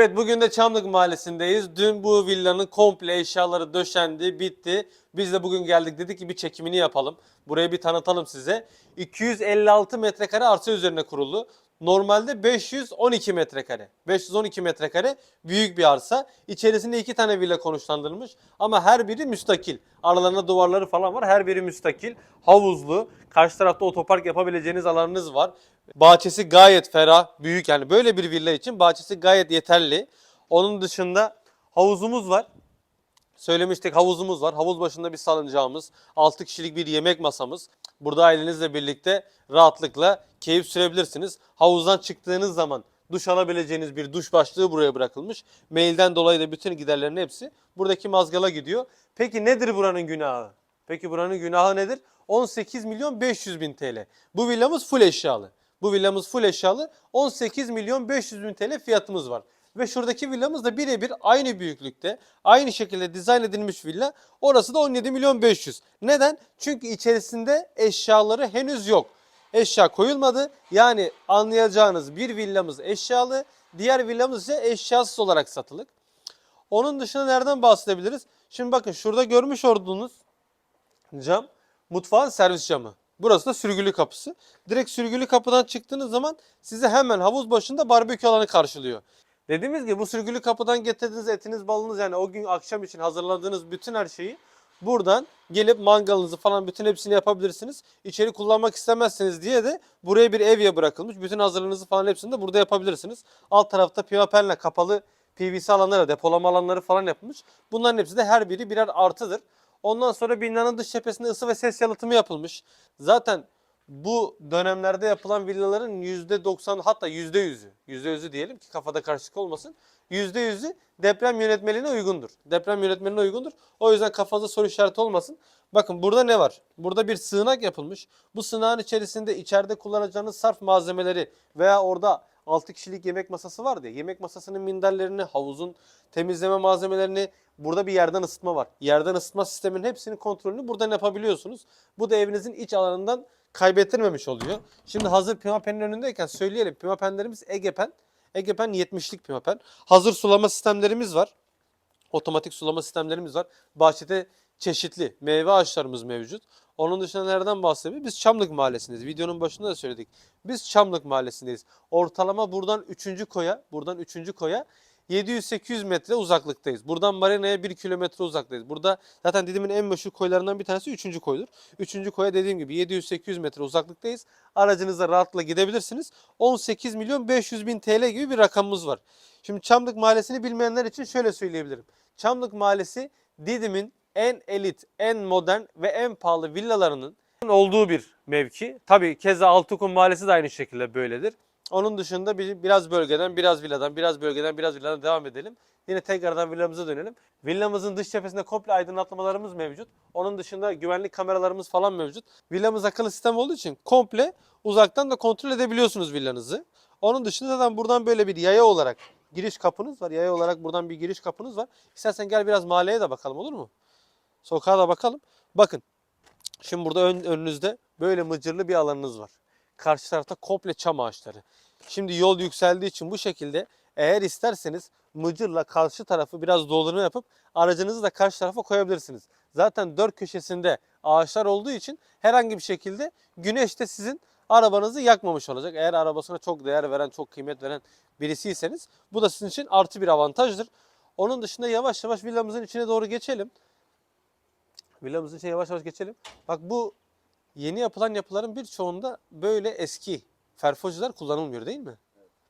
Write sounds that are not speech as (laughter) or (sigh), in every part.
Evet bugün de Çamlık Mahallesi'ndeyiz. Dün bu villanın komple eşyaları döşendi, bitti. Biz de bugün geldik dedik ki bir çekimini yapalım. Burayı bir tanıtalım size. 256 metrekare arsa üzerine kurulu. Normalde 512 metrekare. 512 metrekare büyük bir arsa. İçerisinde iki tane villa konuşlandırılmış ama her biri müstakil. Aralarında duvarları falan var. Her biri müstakil. Havuzlu. Karşı tarafta otopark yapabileceğiniz alanınız var. Bahçesi gayet ferah, büyük yani böyle bir villa için bahçesi gayet yeterli. Onun dışında havuzumuz var. Söylemiştik havuzumuz var. Havuz başında bir salıncağımız, 6 kişilik bir yemek masamız. Burada ailenizle birlikte rahatlıkla keyif sürebilirsiniz. Havuzdan çıktığınız zaman duş alabileceğiniz bir duş başlığı buraya bırakılmış. Mailden dolayı da bütün giderlerin hepsi buradaki mazgala gidiyor. Peki nedir buranın günahı? Peki buranın günahı nedir? 18 milyon 500 bin TL. Bu villamız full eşyalı. Bu villamız full eşyalı. 18 milyon 500 bin TL fiyatımız var. Ve şuradaki villamız da birebir aynı büyüklükte, aynı şekilde dizayn edilmiş villa. Orası da 17 milyon 500. Neden? Çünkü içerisinde eşyaları henüz yok. Eşya koyulmadı. Yani anlayacağınız bir villamız eşyalı, diğer villamız ise eşyasız olarak satılık. Onun dışında nereden bahsedebiliriz? Şimdi bakın şurada görmüş olduğunuz cam mutfağın servis camı. Burası da sürgülü kapısı. Direkt sürgülü kapıdan çıktığınız zaman sizi hemen havuz başında barbekü alanı karşılıyor. Dediğimiz gibi bu sürgülü kapıdan getirdiğiniz etiniz balınız yani o gün akşam için hazırladığınız bütün her şeyi buradan gelip mangalınızı falan bütün hepsini yapabilirsiniz. İçeri kullanmak istemezseniz diye de buraya bir evye bırakılmış. Bütün hazırlığınızı falan hepsini de burada yapabilirsiniz. Alt tarafta pimapenle kapalı PVC alanları, depolama alanları falan yapılmış. Bunların hepsi de her biri birer artıdır. Ondan sonra binanın dış cephesinde ısı ve ses yalıtımı yapılmış. Zaten bu dönemlerde yapılan villaların %90 hatta %100'ü, %100'ü diyelim ki kafada karışık olmasın. %100'ü deprem yönetmeliğine uygundur. Deprem yönetmeliğine uygundur. O yüzden kafanızda soru işareti olmasın. Bakın burada ne var? Burada bir sığınak yapılmış. Bu sığınağın içerisinde içeride kullanacağınız sarf malzemeleri veya orada 6 kişilik yemek masası vardı ya. Yemek masasının minderlerini, havuzun temizleme malzemelerini burada bir yerden ısıtma var. Yerden ısıtma sisteminin hepsinin kontrolünü buradan yapabiliyorsunuz. Bu da evinizin iç alanından kaybettirmemiş oluyor. Şimdi hazır pimapenin önündeyken söyleyelim. Pimapenlerimiz Egepen. Egepen 70'lik pimapen. Hazır sulama sistemlerimiz var. Otomatik sulama sistemlerimiz var. Bahçede çeşitli meyve ağaçlarımız mevcut. Onun dışında nereden bahsediyoruz? Biz Çamlık Mahallesi'ndeyiz. Videonun başında da söyledik. Biz Çamlık Mahallesi'ndeyiz. Ortalama buradan 3. koya, buradan 3. koya 700-800 metre uzaklıktayız. Buradan marinaya 1 kilometre uzaktayız. Burada zaten Didim'in en meşhur koylarından bir tanesi 3. koydur. 3. koya dediğim gibi 700-800 metre uzaklıktayız. Aracınızla rahatlıkla gidebilirsiniz. 18 milyon 500 bin TL gibi bir rakamımız var. Şimdi Çamlık Mahallesi'ni bilmeyenler için şöyle söyleyebilirim. Çamlık Mahallesi Didim'in en elit, en modern ve en pahalı villalarının olduğu bir mevki. Tabii keza Altıkum Mahallesi de aynı şekilde böyledir. Onun dışında bir, biraz bölgeden, biraz villadan, biraz bölgeden, biraz villadan devam edelim. Yine tekrardan villamıza dönelim. Villamızın dış cephesinde komple aydınlatmalarımız mevcut. Onun dışında güvenlik kameralarımız falan mevcut. Villamız akıllı sistem olduğu için komple uzaktan da kontrol edebiliyorsunuz villanızı. Onun dışında zaten buradan böyle bir yaya olarak giriş kapınız var. Yaya olarak buradan bir giriş kapınız var. İstersen gel biraz mahalleye de bakalım olur mu? Sokağa da bakalım. Bakın. Şimdi burada ön, önünüzde böyle mıcırlı bir alanınız var. Karşı tarafta komple çam ağaçları. Şimdi yol yükseldiği için bu şekilde eğer isterseniz mıcırla karşı tarafı biraz doldurma yapıp aracınızı da karşı tarafa koyabilirsiniz. Zaten dört köşesinde ağaçlar olduğu için herhangi bir şekilde güneş de sizin arabanızı yakmamış olacak. Eğer arabasına çok değer veren, çok kıymet veren birisiyseniz bu da sizin için artı bir avantajdır. Onun dışında yavaş yavaş villamızın içine doğru geçelim. Villamızın içine yavaş yavaş geçelim. Bak bu yeni yapılan yapıların birçoğunda böyle eski ferfocular kullanılmıyor değil mi?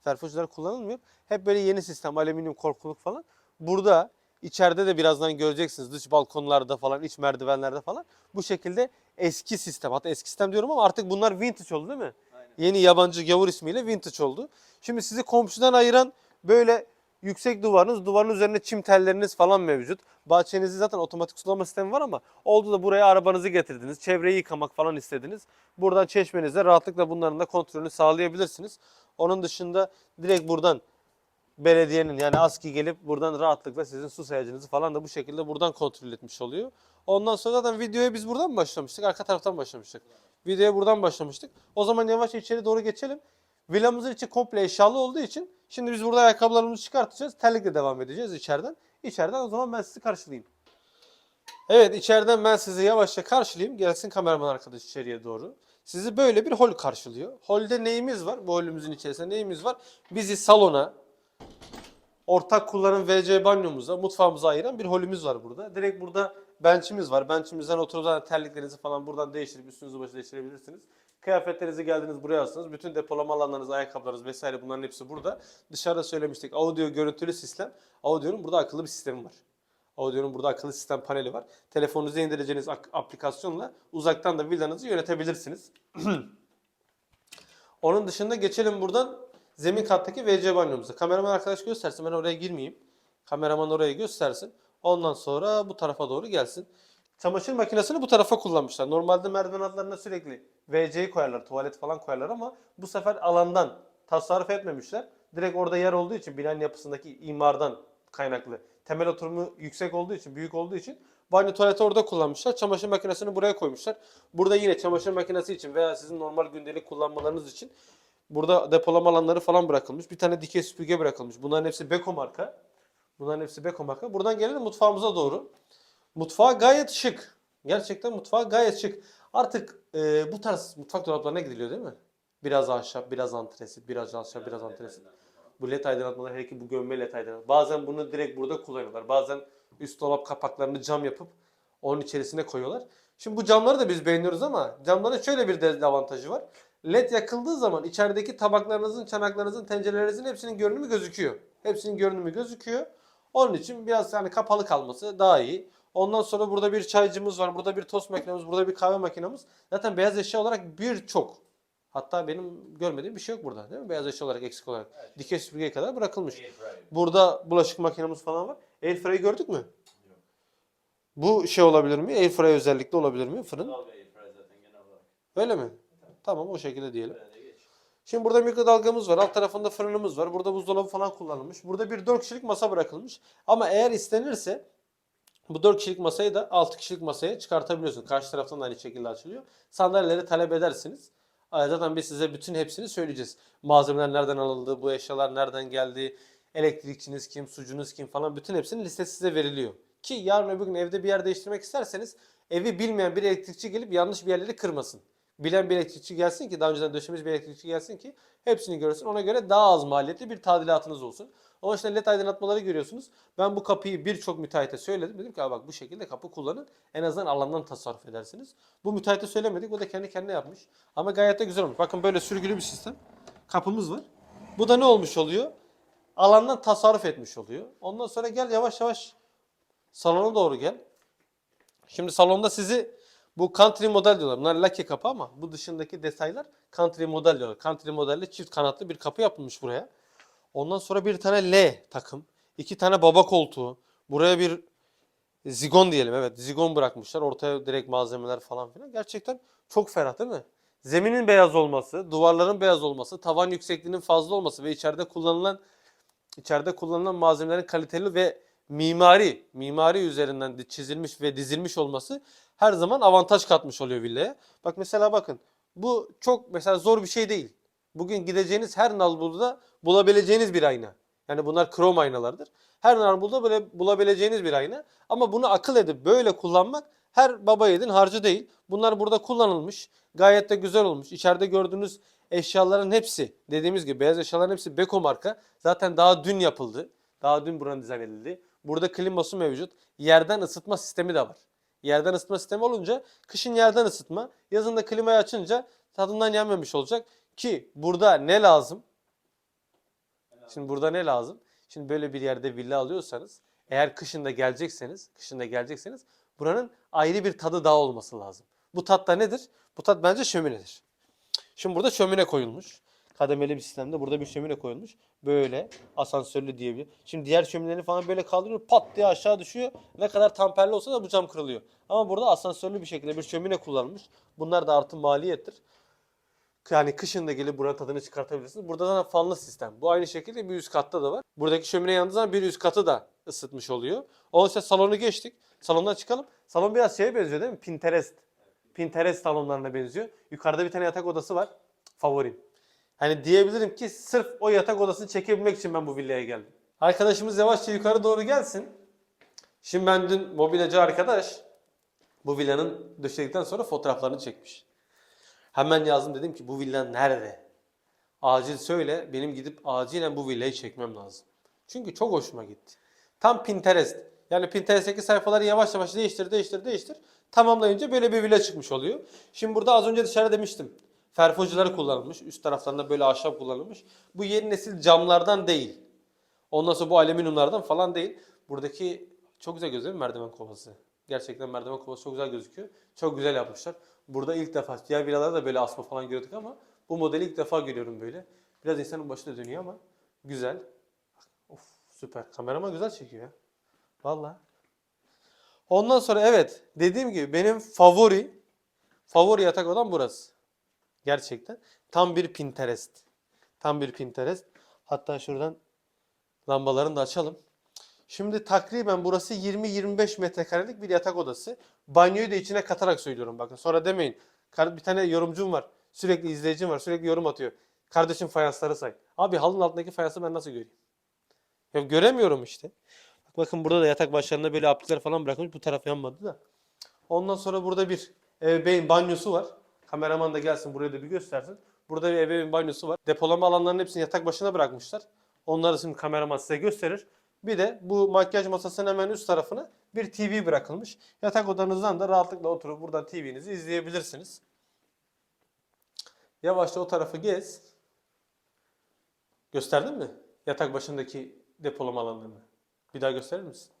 Ferfocular kullanılmıyor. Hep böyle yeni sistem, alüminyum korkuluk falan. Burada içeride de birazdan göreceksiniz dış balkonlarda falan, iç merdivenlerde falan. Bu şekilde eski sistem. Hatta eski sistem diyorum ama artık bunlar vintage oldu değil mi? Yeni yabancı gavur ismiyle vintage oldu. Şimdi sizi komşudan ayıran böyle yüksek duvarınız, duvarın üzerinde çim telleriniz falan mevcut. Bahçenizde zaten otomatik sulama sistemi var ama oldu da buraya arabanızı getirdiniz. Çevreyi yıkamak falan istediniz. Buradan çeşmenizde rahatlıkla bunların da kontrolünü sağlayabilirsiniz. Onun dışında direkt buradan belediyenin yani ASKİ gelip buradan rahatlıkla sizin su sayacınızı falan da bu şekilde buradan kontrol etmiş oluyor. Ondan sonra zaten videoya biz buradan mı başlamıştık? Arka taraftan başlamıştık. Videoya buradan başlamıştık. O zaman yavaş içeri doğru geçelim. Villamızın içi komple eşyalı olduğu için şimdi biz burada ayakkabılarımızı çıkartacağız. Terlikle devam edeceğiz içeriden. İçeriden o zaman ben sizi karşılayayım. Evet içeriden ben sizi yavaşça karşılayayım. Gelsin kameraman arkadaş içeriye doğru. Sizi böyle bir hol karşılıyor. Holde neyimiz var? Bu holümüzün içerisinde neyimiz var? Bizi salona, ortak kullanım WC banyomuza, mutfağımıza ayıran bir holümüz var burada. Direkt burada bench'imiz var. Bench'imizden oturup zaten terliklerinizi falan buradan değiştirip üstünüzü başı değiştirebilirsiniz. Kıyafetlerinizi geldiniz buraya alsınız. Bütün depolama alanlarınız, ayakkabılarınız vesaire bunların hepsi burada. Dışarıda söylemiştik audio görüntülü sistem. Audio'nun burada akıllı bir sistemi var. Audio'nun burada akıllı sistem paneli var. Telefonunuza indireceğiniz aplikasyonla uzaktan da villanızı yönetebilirsiniz. (clears throat) Onun dışında geçelim buradan zemin kattaki WC banyomuza. Kameraman arkadaş göstersin ben oraya girmeyeyim. Kameraman oraya göstersin. Ondan sonra bu tarafa doğru gelsin. Çamaşır makinesini bu tarafa kullanmışlar. Normalde merdiven altlarına sürekli WC'yi koyarlar, tuvalet falan koyarlar ama bu sefer alandan tasarruf etmemişler. Direkt orada yer olduğu için binanın yapısındaki imardan kaynaklı. Temel oturumu yüksek olduğu için, büyük olduğu için banyo tuvaleti orada kullanmışlar. Çamaşır makinesini buraya koymuşlar. Burada yine çamaşır makinesi için veya sizin normal gündelik kullanmalarınız için burada depolama alanları falan bırakılmış. Bir tane dikey süpürge bırakılmış. Bunların hepsi Beko marka. Bunların hepsi Beko marka. Buradan gelelim mutfağımıza doğru. Mutfağı gayet şık. Gerçekten mutfağı gayet şık. Artık e, bu tarz mutfak dolaplarına gidiliyor değil mi? Biraz ahşap, biraz antresit, biraz ahşap, biraz antresit. Bu led aydınlatmalar, hele ki bu gömme led aydınlatmalar. Bazen bunu direkt burada kullanıyorlar. Bazen üst dolap kapaklarını cam yapıp onun içerisine koyuyorlar. Şimdi bu camları da biz beğeniyoruz ama camların şöyle bir dezavantajı var. LED yakıldığı zaman içerideki tabaklarınızın, çanaklarınızın, tencerelerinizin hepsinin görünümü gözüküyor. Hepsinin görünümü gözüküyor. Onun için biraz yani kapalı kalması daha iyi. Ondan sonra burada bir çaycımız var, burada bir tost makinemiz, burada bir kahve makinemiz. Zaten beyaz eşya olarak birçok. Hatta benim görmediğim bir şey yok burada değil mi? Beyaz eşya olarak eksik olarak. Dikey süpürgeye kadar bırakılmış. Burada bulaşık makinemiz falan var. Airfryer'ı gördük mü? Bu şey olabilir mi? Airfryer özellikle olabilir mi? Fırın. Öyle mi? Tamam o şekilde diyelim. Şimdi burada mikrodalgamız var. Alt tarafında fırınımız var. Burada buzdolabı falan kullanılmış. Burada bir 4 kişilik masa bırakılmış. Ama eğer istenirse bu 4 kişilik masayı da 6 kişilik masaya çıkartabiliyorsun. Karşı taraftan da aynı şekilde açılıyor. Sandalyeleri talep edersiniz. Zaten biz size bütün hepsini söyleyeceğiz. Malzemeler nereden alındı, bu eşyalar nereden geldi, elektrikçiniz kim, sucunuz kim falan bütün hepsinin listesi size veriliyor. Ki yarın öbür gün evde bir yer değiştirmek isterseniz evi bilmeyen bir elektrikçi gelip yanlış bir yerleri kırmasın. Bilen bir elektrikçi gelsin ki daha önceden döşemiş bir elektrikçi gelsin ki hepsini görsün. Ona göre daha az maliyetli bir tadilatınız olsun. Ama işte led aydınlatmaları görüyorsunuz. Ben bu kapıyı birçok müteahhite söyledim. Dedim ki "Abi bak bu şekilde kapı kullanın. En azından alandan tasarruf edersiniz. Bu müteahhite söylemedik. O da kendi kendine yapmış. Ama gayet de güzel olmuş. Bakın böyle sürgülü bir sistem. Kapımız var. Bu da ne olmuş oluyor? Alandan tasarruf etmiş oluyor. Ondan sonra gel yavaş yavaş salona doğru gel. Şimdi salonda sizi bu country model diyorlar. Bunlar lake kapı ama bu dışındaki detaylar country model diyorlar. Country modelli çift kanatlı bir kapı yapılmış buraya. Ondan sonra bir tane L takım. iki tane baba koltuğu. Buraya bir zigon diyelim evet zigon bırakmışlar. Ortaya direkt malzemeler falan filan. Gerçekten çok ferah değil mi? Zeminin beyaz olması, duvarların beyaz olması, tavan yüksekliğinin fazla olması ve içeride kullanılan içeride kullanılan malzemelerin kaliteli ve mimari, mimari üzerinden de çizilmiş ve dizilmiş olması her zaman avantaj katmış oluyor villaya. Bak mesela bakın bu çok mesela zor bir şey değil. Bugün gideceğiniz her nalburda bulabileceğiniz bir ayna. Yani bunlar krom aynalardır. Her nalburda böyle bulabileceğiniz bir ayna. Ama bunu akıl edip böyle kullanmak her baba yiğidin harcı değil. Bunlar burada kullanılmış. Gayet de güzel olmuş. İçeride gördüğünüz eşyaların hepsi dediğimiz gibi beyaz eşyaların hepsi Beko marka. Zaten daha dün yapıldı. Daha dün buranın dizayn edildi. Burada kliması mevcut. Yerden ısıtma sistemi de var. Yerden ısıtma sistemi olunca kışın yerden ısıtma, yazın da klimayı açınca tadından yenmemiş olacak. Ki burada ne lazım? Şimdi burada ne lazım? Şimdi böyle bir yerde villa alıyorsanız, eğer kışın da gelecekseniz, kışın da gelecekseniz buranın ayrı bir tadı daha olması lazım. Bu tat da nedir? Bu tat bence şöminedir. Şimdi burada şömine koyulmuş. Kademeli bir sistemde burada bir şömine koyulmuş. Böyle asansörlü diyebilir. Şimdi diğer şömineleri falan böyle kaldırıyor pat diye aşağı düşüyor. Ne kadar tamperli olsa da bu cam kırılıyor. Ama burada asansörlü bir şekilde bir şömine kullanılmış. Bunlar da artı maliyettir. Yani kışın da gelip buranın tadını çıkartabilirsiniz. Burada da fanlı sistem. Bu aynı şekilde bir üst katta da var. Buradaki şömine yandığı zaman bir üst katı da ısıtmış oluyor. Onun salonu geçtik. Salondan çıkalım. Salon biraz şeye benziyor değil mi? Pinterest. Pinterest salonlarına benziyor. Yukarıda bir tane yatak odası var. Favorim. Hani diyebilirim ki sırf o yatak odasını çekebilmek için ben bu villaya geldim. Arkadaşımız yavaşça yukarı doğru gelsin. Şimdi ben dün mobilyacı arkadaş bu villanın döşedikten sonra fotoğraflarını çekmiş. Hemen yazdım dedim ki bu villa nerede? Acil söyle benim gidip acilen bu villayı çekmem lazım. Çünkü çok hoşuma gitti. Tam Pinterest. Yani Pinterest'teki sayfaları yavaş yavaş değiştir değiştir değiştir. Tamamlayınca böyle bir villa çıkmış oluyor. Şimdi burada az önce dışarı demiştim. Ferfocuları kullanılmış. Üst taraflarında böyle ahşap kullanılmış. Bu yeni nesil camlardan değil. Ondan sonra bu alüminyumlardan falan değil. Buradaki çok güzel gözüküyor merdiven kovası. Gerçekten merdiven kovası çok güzel gözüküyor. Çok güzel yapmışlar. Burada ilk defa diğer villalarda da böyle asma falan görüyorduk ama bu modeli ilk defa görüyorum böyle. Biraz insanın başına dönüyor ama güzel. Of süper. Kameraman güzel çekiyor ya. Vallahi. Ondan sonra evet dediğim gibi benim favori favori yatak odam burası. Gerçekten. Tam bir Pinterest. Tam bir Pinterest. Hatta şuradan lambalarını da açalım. Şimdi takriben burası 20-25 metrekarelik bir yatak odası. Banyoyu da içine katarak söylüyorum bakın. Sonra demeyin. Bir tane yorumcum var. Sürekli izleyicim var. Sürekli yorum atıyor. Kardeşim fayansları say. Abi halının altındaki fayansı ben nasıl göreyim? Ya göremiyorum işte. Bak Bakın burada da yatak başlarında böyle aplikler falan bırakılmış. Bu taraf yanmadı da. Ondan sonra burada bir ebeveyn banyosu var. Kameraman da gelsin buraya da bir göstersin. Burada bir ebeveyn banyosu var. Depolama alanlarının hepsini yatak başına bırakmışlar. Onları şimdi kameraman size gösterir. Bir de bu makyaj masasının hemen üst tarafına bir TV bırakılmış. Yatak odanızdan da rahatlıkla oturup buradan TV'nizi izleyebilirsiniz. Yavaşça o tarafı gez. Gösterdin mi? Yatak başındaki depolama alanlarını. Bir daha gösterir misin?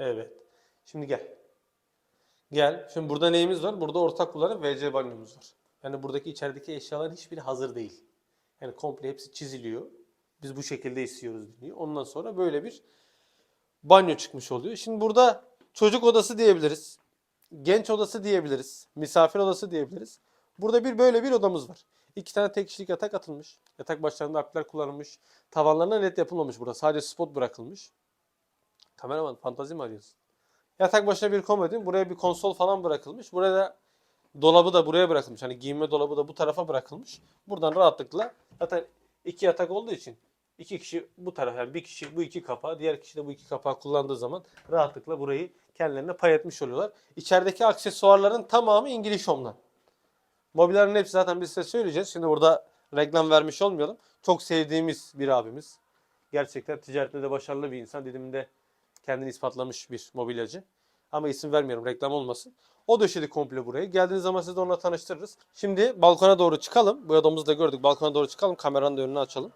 Evet. Şimdi gel. Gel. Şimdi burada neyimiz var? Burada ortak kullanım WC banyomuz var. Yani buradaki içerideki eşyaların hiçbiri hazır değil. Yani komple hepsi çiziliyor. Biz bu şekilde istiyoruz diyor. Ondan sonra böyle bir banyo çıkmış oluyor. Şimdi burada çocuk odası diyebiliriz. Genç odası diyebiliriz. Misafir odası diyebiliriz. Burada bir böyle bir odamız var. İki tane tek kişilik yatak atılmış. Yatak başlarında aküler kullanılmış. Tavanlarına net yapılmamış burada. Sadece spot bırakılmış. Kameraman fantazi mi arıyorsun? Yatak başına bir komodin. Buraya bir konsol falan bırakılmış. Buraya da dolabı da buraya bırakılmış. Hani giyinme dolabı da bu tarafa bırakılmış. Buradan rahatlıkla zaten iki yatak olduğu için iki kişi bu tarafa yani bir kişi bu iki kapağı diğer kişi de bu iki kapağı kullandığı zaman rahatlıkla burayı kendilerine pay etmiş oluyorlar. İçerideki aksesuarların tamamı İngiliz Home'dan. Mobilyelerin hepsi zaten biz size söyleyeceğiz. Şimdi burada reklam vermiş olmayalım. Çok sevdiğimiz bir abimiz. Gerçekten ticarette de başarılı bir insan. Didim'de kendini ispatlamış bir mobilyacı. Ama isim vermiyorum reklam olmasın. O döşedi komple burayı. Geldiğiniz zaman sizi onunla tanıştırırız. Şimdi balkona doğru çıkalım. Bu odamızı da gördük. Balkona doğru çıkalım. Kameranın da önünü açalım.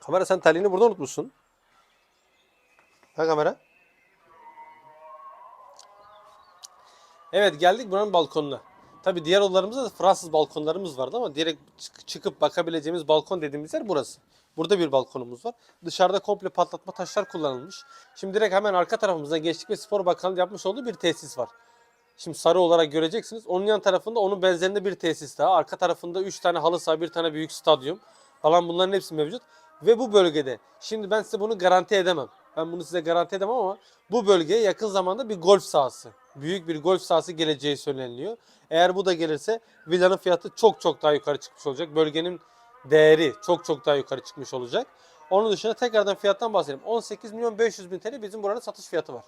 Kamera sen terliğini burada unutmuşsun. Ha kamera? Evet geldik buranın balkonuna. Tabi diğer odalarımızda da Fransız balkonlarımız vardı ama direkt çık- çıkıp bakabileceğimiz balkon dediğimiz yer burası. Burada bir balkonumuz var. Dışarıda komple patlatma taşlar kullanılmış. Şimdi direkt hemen arka tarafımızda Gençlik ve Spor Bakanlığı yapmış olduğu bir tesis var. Şimdi sarı olarak göreceksiniz. Onun yan tarafında onun benzerinde bir tesis daha. Arka tarafında 3 tane halı saha, bir tane büyük stadyum falan bunların hepsi mevcut. Ve bu bölgede şimdi ben size bunu garanti edemem. Ben bunu size garanti edemem ama bu bölgeye yakın zamanda bir golf sahası, büyük bir golf sahası geleceği söyleniliyor. Eğer bu da gelirse villanın fiyatı çok çok daha yukarı çıkmış olacak. Bölgenin değeri çok çok daha yukarı çıkmış olacak. Onun dışında tekrardan fiyattan bahsedelim. 18 milyon 500 bin TL bizim buranın satış fiyatı var.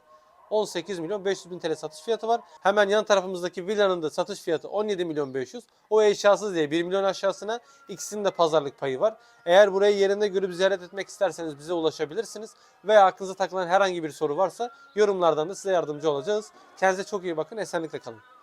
18 milyon 500 bin TL satış fiyatı var. Hemen yan tarafımızdaki villanın da satış fiyatı 17 milyon 500. O eşyasız diye 1 milyon aşağısına ikisinin de pazarlık payı var. Eğer burayı yerinde görüp ziyaret etmek isterseniz bize ulaşabilirsiniz. Veya aklınıza takılan herhangi bir soru varsa yorumlardan da size yardımcı olacağız. Kendinize çok iyi bakın. Esenlikle kalın.